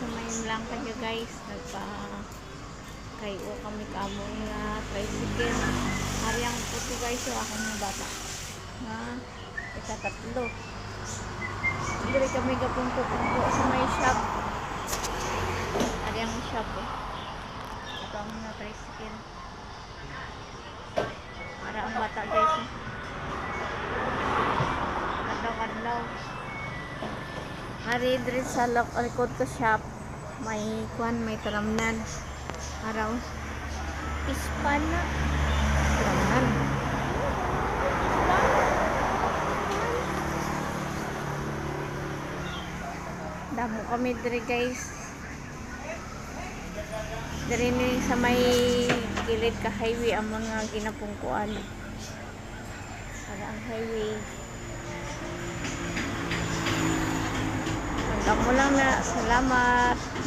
sa mayon lang kayo guys. Nagpa kayo kami kamo nga tricycle. Ariang puti guys yung akong mga bata. Nga ikatatlo. Dili kami gapungko-pungko sa may shop. Ariang shop eh. Ito ang mga tricycle. Para ang bata guys. Eh. Kadlaw-kadlaw. Hari diri sa likod ko shop may kwan may talamnan. Araw ispan na. Talamnan. Damo kami diri guys. Diri ni sa may gilid ka highway ang mga ginapungkuan. Para ang highway. Hanggang mo lang na. Salamat.